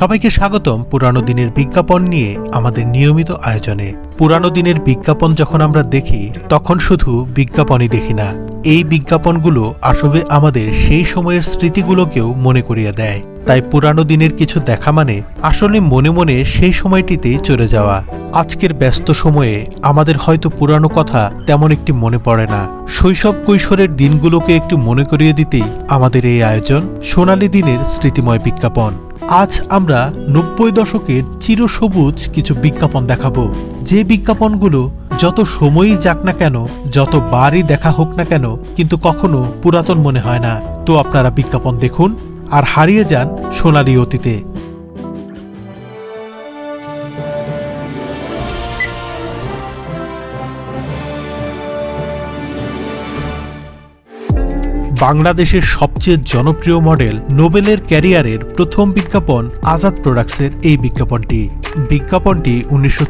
সবাইকে স্বাগতম পুরানো দিনের বিজ্ঞাপন নিয়ে আমাদের নিয়মিত আয়োজনে। পুরানো দিনের বিজ্ঞাপন যখন আমরা দেখি, তখন শুধু বিজ্ঞাপনই দেখি না। এই বিজ্ঞাপনগুলো আসলে আমাদের সেই সময়ের স্মৃতিগুলোকেও মনে করিয়ে দেয়। তাই পুরানো দিনের কিছু দেখা মানে আসলে মনে মনে সেই সময়টিতেই চলে যাওয়া। আজকের ব্যস্ত সময়ে আমাদের হয়তো পুরানো কথা তেমন একটি মনে পড়ে না। শৈশব কৈশোরের দিনগুলোকে একটু মনে করিয়ে দিতেই আমাদের এই আয়োজন সোনালী দিনের স্মৃতিময় বিজ্ঞাপন। আজ আমরা নব্বই দশকের চিরসবুজ কিছু বিজ্ঞাপন দেখাবো। যে বিজ্ঞাপনগুলো যত সময়ই যাক না কেন, যত বারই দেখা হোক না কেন, কিন্তু কখনো পুরাতন মনে হয় না। তো আপনারা বিজ্ঞাপন দেখুন আর হারিয়ে যান সোনালি অতীতে। বাংলাদেশের সবচেয়ে জনপ্রিয় মডেল নোবেলের ক্যারিয়ারের প্রথম বিজ্ঞাপন আজাদ প্রোডাক্টসের এই বিজ্ঞাপনটি। বিজ্ঞাপনটি উনিশশো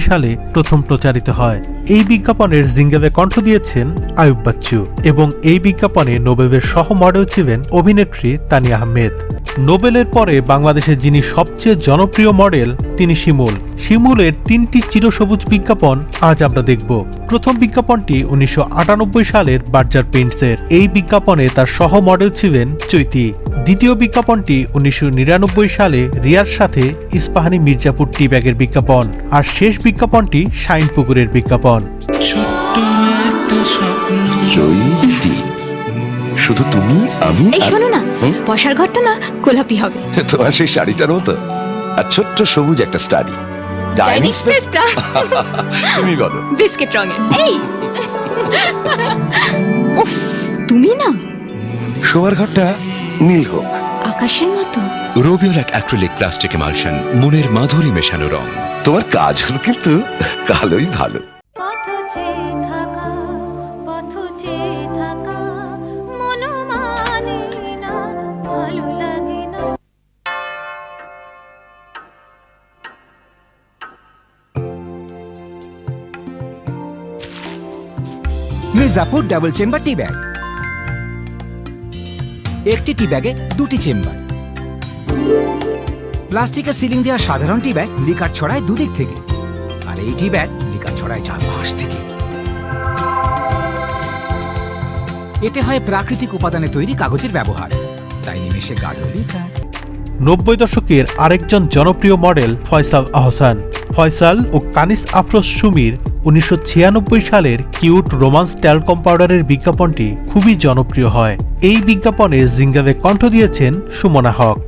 সালে প্রথম প্রচারিত হয়। এই বিজ্ঞাপনের জিঙ্গেলে কণ্ঠ দিয়েছেন আয়ুব বাচ্চু এবং এই বিজ্ঞাপনে নোবেলের সহ মডেল ছিলেন অভিনেত্রী তানিয়া আহমেদ। নোবেলের পরে বাংলাদেশে যিনি সবচেয়ে জনপ্রিয় মডেল, তিনি শিমুল। শিমুলের তিনটি চিরসবুজ বিজ্ঞাপন আজ আমরা দেখব। প্রথম বিজ্ঞাপনটি উনিশশো আটানব্বই সালের বার্জার পেইন্টসের এই বিজ্ঞাপনে তার সহ মডেল ছিলেন চৈতি। দ্বিতীয় বিজ্ঞাপনটি উনিশশো নিরানব্বই সালে রিয়ার সাথে ইস্পাহানি মির্জাপুর টি ব্যাগের বিজ্ঞাপন আর শেষ বিজ্ঞাপনটি শাইন পুকুরের বিজ্ঞাপন। শুধু তুমি আমি এই শোনো না বসার ঘরটা না গোলাপি হবে। তোমার সেই শাড়িটার মতো। আর ছোট্ট সবুজ একটা স্টাডি। ডাইনিং স্পেসটা। তুমি বলো। বিস্কিট রঙের। এই। উফ তুমি না। শোয়ার ঘরটা নীল হোক। আকাশের মতো। রোবিওল্যাক অ্যাক্রিলিক প্লাস্টিক এমালশন মনের মাধুরী মেশানো রং। তোমার কাজ হলো কিন্তু কালোই ভালো। পথ চেয়ে থাকা পথ চেয়ে থাকা না ভালো লাগে না Mirzapur double chamber tea bag. একটি টি ব্যাগে দুটি চেম্বার। প্লাস্টিকের সিলিং দেওয়া সাধারণ টি ব্যাগ লিকার ছড়ায় দুদিক থেকে, আর এই টি ব্যাগ লিকার ছড়ায় চার পাশ থেকে। এতে হয় প্রাকৃতিক উপাদানে তৈরি কাগজের ব্যবহার, তাই নিমেষে গাঢ় নব্বই দশকের আরেকজন জনপ্রিয় মডেল ফয়সাল আহসান। ফয়সাল ও কানিস আফরোজ সুমির উনিশশো ছিয়ানব্বই সালের কিউট রোমান্স ট্যালকম পাউডারের বিজ্ঞাপনটি খুবই জনপ্রিয় হয়। এই বিজ্ঞাপনে জিঙ্গাবে কণ্ঠ দিয়েছেন সুমনা হক।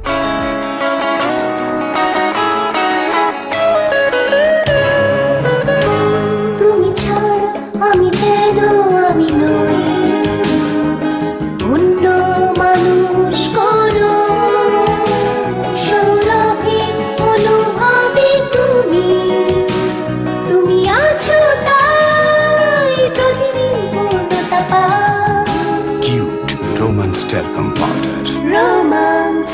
রোমান্স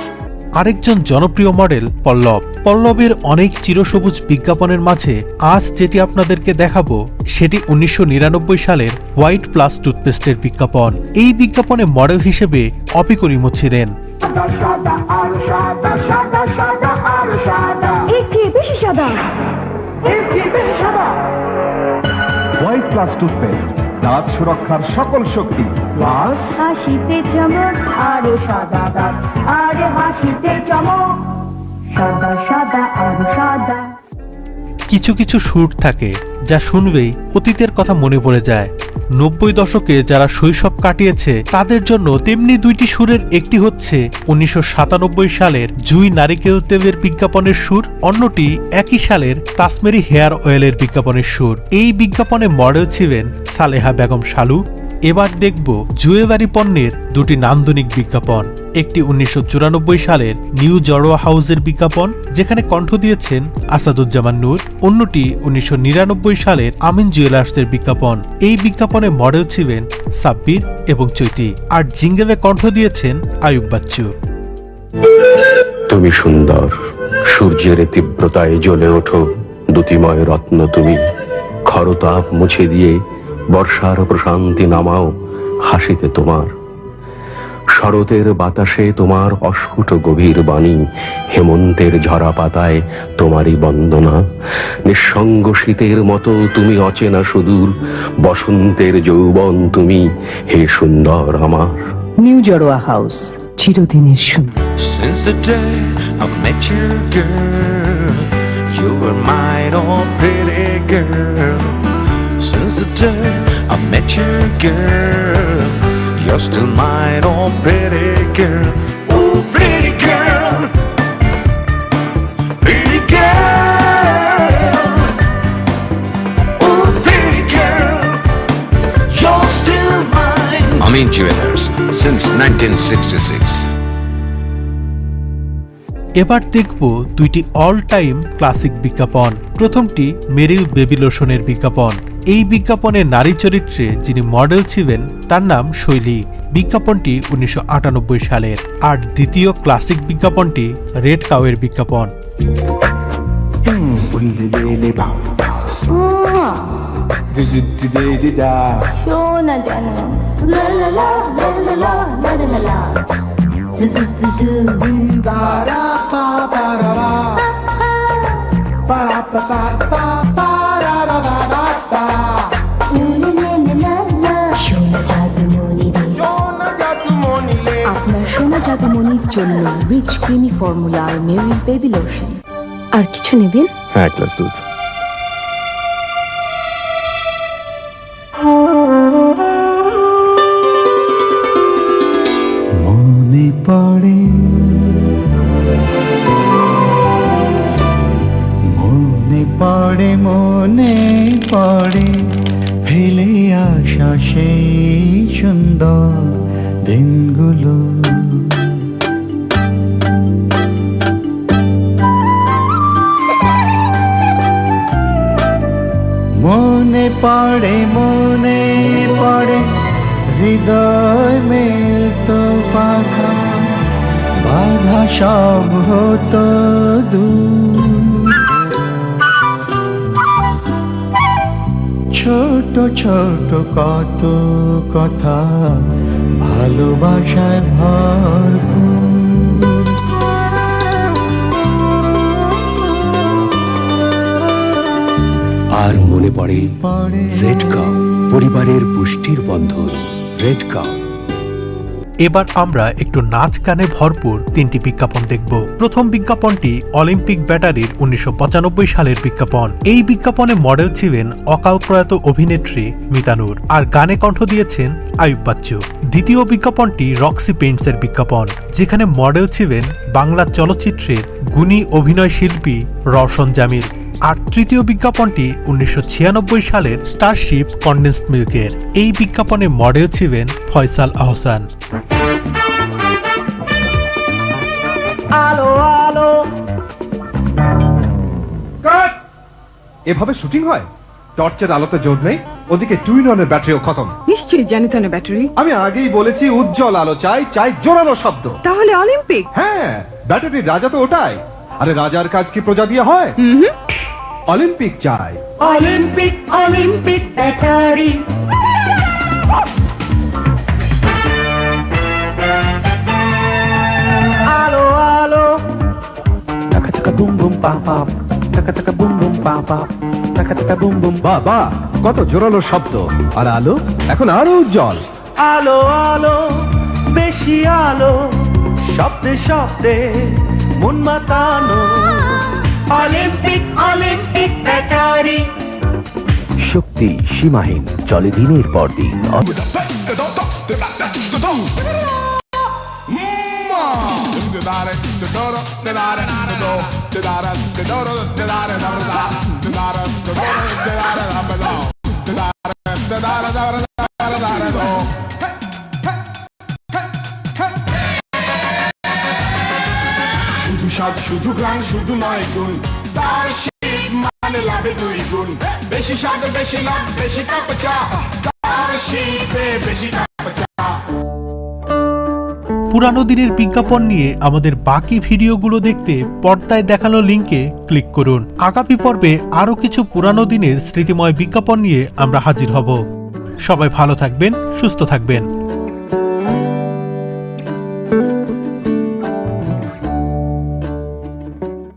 আরেকজন জনপ্রিয় মডেল পল্লব। পল্লবের অনেক চিরসবুজ বিজ্ঞাপনের মাঝে আজ যেটি আপনাদেরকে দেখাবো সেটি উনিশশো নিরানব্বই সালের হোয়াইট প্লাস টুথপেস্টের বিজ্ঞাপন। এই বিজ্ঞাপনে মডেল হিসেবে অপিকরিমো ছিলেন। White plus toothpaste. দাঁত সুরক্ষার সকল শক্তি প্লাস হাসিতে চমক আরও সাদা দাঁত আর হাসিতে চমক সাদা সাদা আরও সাদা। কিছু কিছু সুর থাকে যা শুনবেই অতীতের কথা মনে পড়ে যায়। নব্বই দশকে যারা শৈশব কাটিয়েছে, তাদের জন্য তেমনি দুইটি সুরের একটি হচ্ছে উনিশশো সাতানব্বই সালের জুই নারিকেল তেলের বিজ্ঞাপনের সুর, অন্যটি একই সালের কাশ্মীরি হেয়ার অয়েলের বিজ্ঞাপনের সুর। এই বিজ্ঞাপনে মডেল ছিলেন সালেহা বেগম শালু। এবার দেখব জুয়েবাড়ি পণ্যের দুটি নান্দনিক বিজ্ঞাপন। একটি উনিশশো সালের নিউ জড়োয়া হাউসের বিজ্ঞাপন, যেখানে কণ্ঠ দিয়েছেন আসাদুজ্জামান নূর। অন্যটি উনিশশো সালের আমিন জুয়েলার্সের বিজ্ঞাপন। এই বিজ্ঞাপনে মডেল ছিলেন সাব্বির এবং চৈতি, আর জিঙ্গেলে কণ্ঠ দিয়েছেন আয়ুব বাচ্চু। তুমি সুন্দর, সূর্যের তীব্রতায় জ্বলে ওঠো। দ্যুতিময় রত্ন তুমি খরতাপ মুছে দিয়ে বর্ষার প্রশান্তি নামাও হাসিতে তোমার। শরতের বাতাসে তোমার অস্ফুট গভীর বাণী হেমন্তের ঝরা পাতায় তোমারই বন্দনা। নিঃসঙ্গ শীতের মতো তুমি অচেনা সুদূর বসন্তের যৌবন তুমি হে সুন্দর আমার। নিউ জড়োয়া হাউস চিরদিনের সুন্দর। Since the day I've met you, girl, you were my own pretty girl. Day I've met you, girl, you're still my own pretty girl. Oh, pretty girl, pretty girl. Oh, pretty girl, you're still mine. Amin Jewelers since 1966. এবার দেখব দুইটি all time classic বিজ্ঞাপন প্রথমটি মেরিল baby লোশনের বিজ্ঞাপন এই বিজ্ঞাপনে নারী চরিত্রে যিনি মডেল ছিলেন, তার নাম শৈলী। বিজ্ঞাপনটি উনিশশো আটানব্বই সালের আর দ্বিতীয় ক্লাসিক বিজ্ঞাপনটি রেড কাউয়ের বিজ্ঞাপন। শোনা জন্য রিচ ক্রিমি ফর্মুলার মেরি বেবি লোশন আর কিছু নেবেন? হ্যাঁ এক গ্লাস দুধ। মনে পড়ে। মনে পড়ে মনে পড়ে। ফেলে আসা সেই সুন্দর দিনগুলো। পড়ে, মনে পড়ে, হৃদয় মেলতো পাখা, বাধা সব হতো দূর। ছোট ছোট কত কথা, ভালোবাসায় ভরপুর। আর মনে পড়ে রেড কাউ পরিবারের পুষ্টির বন্ধন রেড কাউ এবার আমরা একটু নাচ গানে ভরপুর তিনটি বিজ্ঞাপন দেখব। প্রথম বিজ্ঞাপনটি অলিম্পিক ব্যাটারির উনিশশো সালের বিজ্ঞাপন। এই বিজ্ঞাপনে মডেল ছিলেন অকাল প্রয়াত অভিনেত্রী মিতানুর আর গানে কণ্ঠ দিয়েছেন আয়ুব বাচ্চু। দ্বিতীয় বিজ্ঞাপনটি রক্সি পেইন্টসের বিজ্ঞাপন যেখানে মডেল ছিলেন বাংলা চলচ্চিত্রের গুণী অভিনয় শিল্পী রওশন জামিল। আর তৃতীয় বিজ্ঞাপনটি উনিশশো ছিয়ানব্বই সালের স্টারশিপ কন্ডেন্সড মিল্কের এই বিজ্ঞাপনে মডেল ছিলেন ফয়সাল আহসান। এভাবে শুটিং হয়? টর্চের আলোতে জোর নেই ওদিকে টুইননের ব্যাটারিও খতম। নিশ্চয়ই জানি তো ব্যাটারি। আমি আগেই বলেছি উজ্জ্বল আলো চাই চাই জোরালো শব্দ। তাহলে অলিম্পিক? হ্যাঁ ব্যাটারির রাজা তো ওটাই। আরে রাজার কাজ কি প্রজা দিয়ে হয়? অলিম্পিক চাই অলিম্পিক অলিম্পিক ব্যাটারি আলো আলো টাকা টাকা বুম বুম পা পা টাকা টাকা বুম বুম পা পা টাকা টাকা বুম বুম বা বা কত জোরালো শব্দ। আর আলো? এখন আরও উজ্জ্বল। আলো আলো বেশি আলো। শব্দে শব্দে মন মাতানো। অলিম্পিক অলিম্পিক ব্যাটারি শক্তি সীমাহীন চলে দিনের পর দিন। স্বাদ শুধু গ্রাম শুধু নয় গুণ। স্টারশিপ মানে লাভে দুই গুণ। বেশি স্বাদ, বেশি লাভ, বেশি কাপ চা। স্টারশিপে বেশি কাপ পুরানো দিনের বিজ্ঞাপন নিয়ে আমাদের বাকি ভিডিওগুলো দেখতে পর্দায় দেখানো লিঙ্কে ক্লিক করুন। আগামী পর্বে আরও কিছু পুরানো দিনের স্মৃতিময় বিজ্ঞাপন নিয়ে আমরা হাজির হব। সবাই ভালো থাকবেন, সুস্থ থাকবেন।